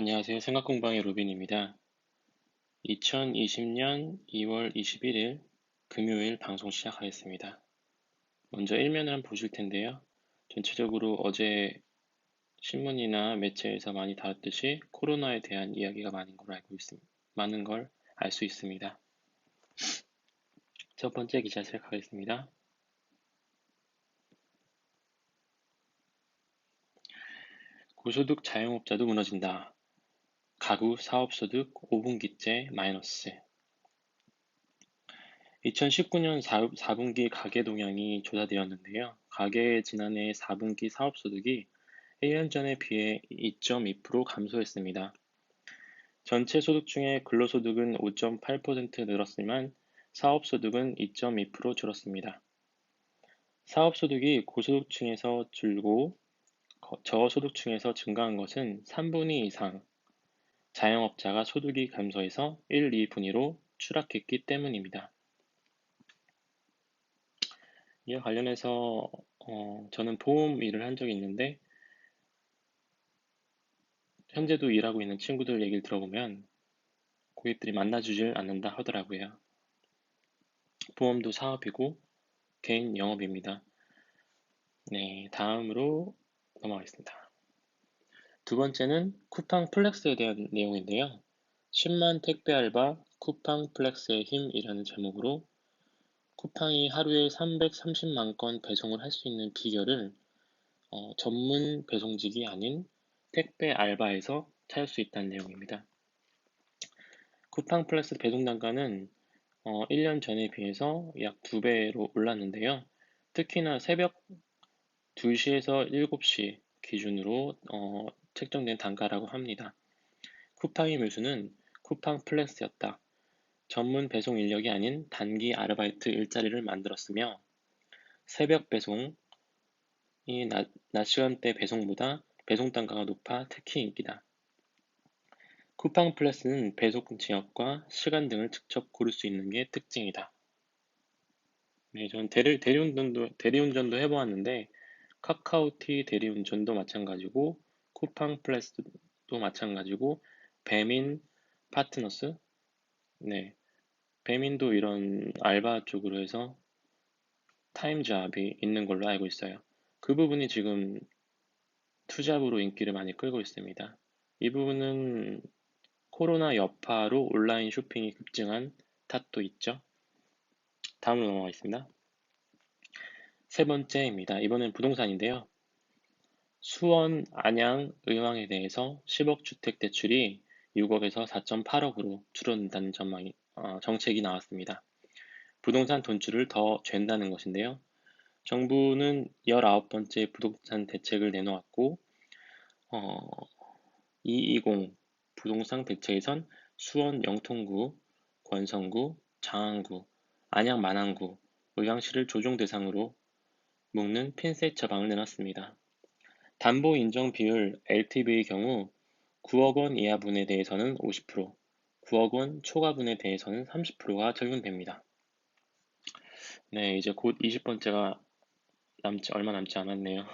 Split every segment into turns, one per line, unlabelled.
안녕하세요. 생각공방의 로빈입니다. 2020년 2월 21일 금요일 방송 시작하겠습니다. 먼저 일면을 한번 보실 텐데요. 전체적으로 어제 신문이나 매체에서 많이 다뤘듯이 코로나에 대한 이야기가 많은 걸 알고 있습니다. 많은 걸 알 수 있습니다. 첫 번째 기사 시작하겠습니다. 고소득 자영업자도 무너진다. 가구 사업소득 5분기째 마이너스 2019년 4, 분기 가계 동향이 조사되었는데요. 가계의 지난해 4분기 사업소득이 1년 전에 비해 2.2% 감소했습니다. 전체 소득 중에 근로소득은 5.8% 늘었지만 사업소득은 2.2% 줄었습니다. 사업소득이 고소득층에서 줄고 저소득층에서 증가한 것은 3분의 이상 자영업자가 소득이 감소해서 1, 2분위로 추락했기 때문입니다. 이에 관련해서 어, 저는 보험 일을 한 적이 있는데 현재도 일하고 있는 친구들 얘기를 들어보면 고객들이 만나주질 않는다 하더라고요. 보험도 사업이고 개인 영업입니다. 네, 다음으로 넘어가겠습니다. 두 번째는 쿠팡 플렉스에 대한 내용인데요. 10만 택배 알바 쿠팡 플렉스의 힘이라는 제목으로 쿠팡이 하루에 330만 건 배송을 할 수 있는 비결을 어, 전문 배송직이 아닌 택배 알바에서 찾을 수 있다는 내용입니다. 쿠팡 플렉스 배송 단가는 어, 1년 전에 비해서 약 2배로 올랐는데요. 특히나 새벽 2시에서 7시 기준으로 어, 책정된 단가라고 합니다. 쿠팡의 묘수는 쿠팡 플렉스였다. 전문 배송 인력이 아닌 단기 아르바이트 일자리를 만들었으며 새벽 배송이 낮, 낮 시간대 배송보다 배송 단가가 높아 특히 인기다. 쿠팡 플렉스는 배송 지역과 시간 등을 직접 고를 수 있는 게 특징이다. 네, 전 대리, 대리운전도, 대리운전도 해보았는데, 카카오티 대리운전도 마찬가지고, 쿠팡 플레스도 마찬가지고 배민 파트너스 네 배민도 이런 알바 쪽으로 해서 타임 잡이 있는 걸로 알고 있어요. 그 부분이 지금 투잡으로 인기를 많이 끌고 있습니다. 이 부분은 코로나 여파로 온라인 쇼핑이 급증한 탓도 있죠. 다음으로 넘어가겠습니다. 세 번째입니다. 이번엔 부동산인데요. 수원, 안양, 의왕에 대해서 10억 주택 대출이 6억에서 4.8억으로 줄어든다는 전망이, 어, 정책이 나왔습니다. 부동산 돈줄을 더 잰다는 것인데요. 정부는 19번째 부동산 대책을 내놓았고, 어, 220 부동산 대책에선 수원 영통구, 권성구, 장안구, 안양 만안구, 의왕시를 조정 대상으로 묶는 핀셋 처방을 내놨습니다. 담보 인정 비율 LTV의 경우 9억 원 이하분에 대해서는 50%, 9억 원 초과분에 대해서는 30%가 적용됩니다. 네, 이제 곧 20번째가 남지, 얼마 남지 않았네요.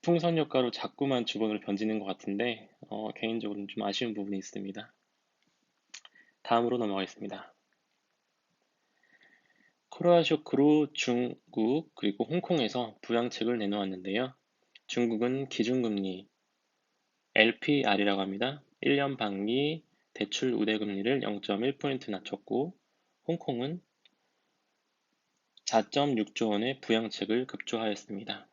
풍선 효과로 자꾸만 주번으로 번지는 것 같은데, 어, 개인적으로는 좀 아쉬운 부분이 있습니다. 다음으로 넘어가겠습니다. 코로나 쇼크로 중국 그리고 홍콩에서 부양책을 내놓았는데요. 중국은 기준금리 LPR이라고 합니다. 1년 반기 대출 우대금리를 0.1포인트 낮췄고 홍콩은 4.6조 원의 부양책을 급조하였습니다.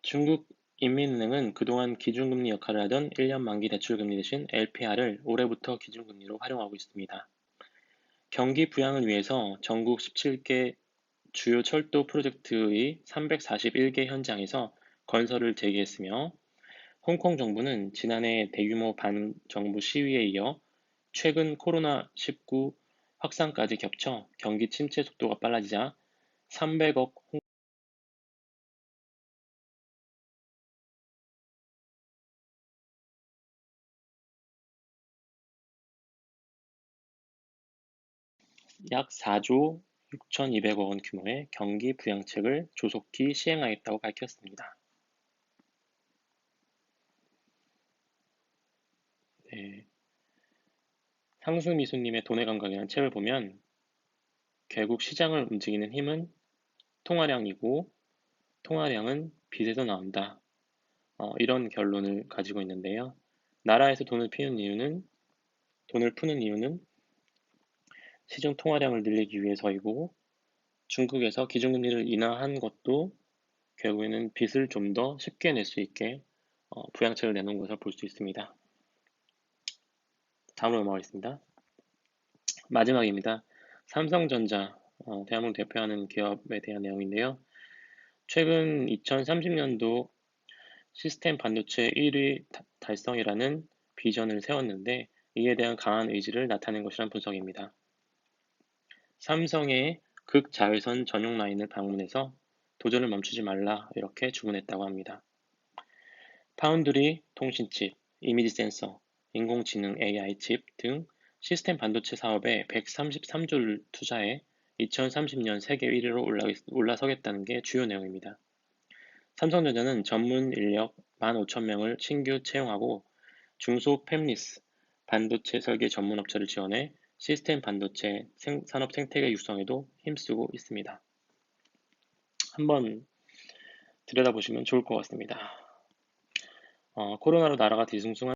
중국 인민은행은 그동안 기준금리 역할을 하던 1년 만기 대출금리 대신 LPR을 올해부터 기준금리로 활용하고 있습니다. 경기 부양을 위해서 전국 17개 주요 철도 프로젝트의 341개 현장에서 건설을 재개했으며 홍콩 정부는 지난해 대규모 반정부 시위에 이어 최근 코로나19 확산까지 겹쳐 경기 침체 속도가 빨라지자 300억 약 4조 6,200억 원 규모의 경기 부양책을 조속히 시행하겠다고 밝혔습니다. 네. 상수미수님의 돈의 감각이라는 책을 보면 결국 시장을 움직이는 힘은 통화량이고 통화량은 빚에서 나온다. 어, 이런 결론을 가지고 있는데요. 나라에서 돈을 피우는 이유는 돈을 푸는 이유는 시중 통화량을 늘리기 위해서이고 중국에서 기준금리를 인하한 것도 결국에는 빚을 좀 더 쉽게 낼 수 있게 어, 부양책을 내놓은 것을 볼 수 있습니다. 다음으로 넘어가겠습니다. 마지막입니다. 삼성전자, 어, 대한민국 대표하는 기업에 대한 내용인데요. 최근 2030년도 시스템 반도체 1위 달성이라는 비전을 세웠는데 이에 대한 강한 의지를 나타낸 것이란 분석입니다. 삼성의 극자외선 전용 라인을 방문해서 도전을 멈추지 말라 이렇게 주문했다고 합니다. 파운드리 통신칩, 이미지 센서, 인공지능 AI 칩 등 시스템 반도체 사업에 133조를 투자해 2030년 세계 1위로 올라서겠다는 게 주요 내용입니다. 삼성전자는 전문 인력 15,000명을 신규 채용하고 중소 팹리스 반도체 설계 전문 업체를 지원해 시스템 반도체 생, 산업 생태계 육성에도 힘쓰고 있습니다. 한번 들여다보시면 좋을 것 같습니다. 어, 코로나로 나라가 뒤숭숭한